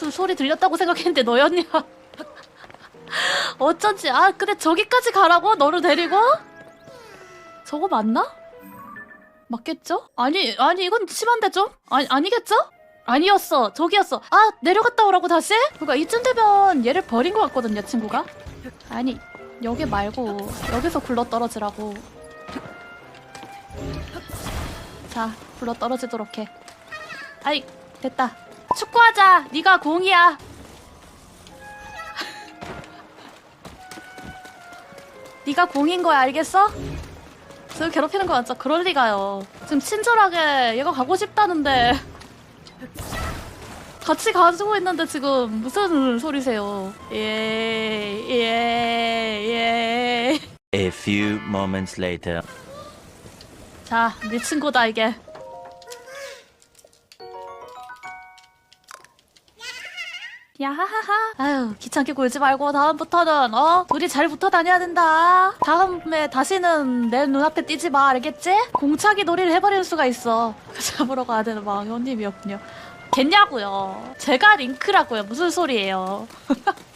무슨 소리 들렸다고 생각했는데 너였냐? 어쩐지 아 근데 저기까지 가라고 너를 데리고? 저거 맞나? 맞겠죠? 아니 아니 이건 심한데 좀? 아니 아니겠죠? 아니었어 저기였어 아 내려갔다 오라고 다시? 그러니까 이쯤 되면 얘를 버린 것 같거든요 친구가 아니 여기 말고 여기서 굴러 떨어지라고 자 굴러 떨어지도록 해 아이 됐다 축구하자 네가 공이야 네가 공인 거야 알겠어? 지금 괴롭히는 거 맞죠? 그럴 리가요 지금 친절하게 얘가 가고 싶다는데 같이 가지고 있는데 지금 무슨 소리세요 예, 예예예 A few moments later. 자, 네 친구다 이게. 야하하하. 아유, 귀찮게 굴지 말고 다음부터는 어 둘이 잘 붙어 다녀야 된다. 다음에 다시는 내 눈앞에 띄지 마, 알겠지? 공차기 놀이를 해버릴 수가 있어. 잡으러 가야 되는 막 형님이었군요. 겠냐고요. 제가 링크라고요. 무슨 소리예요?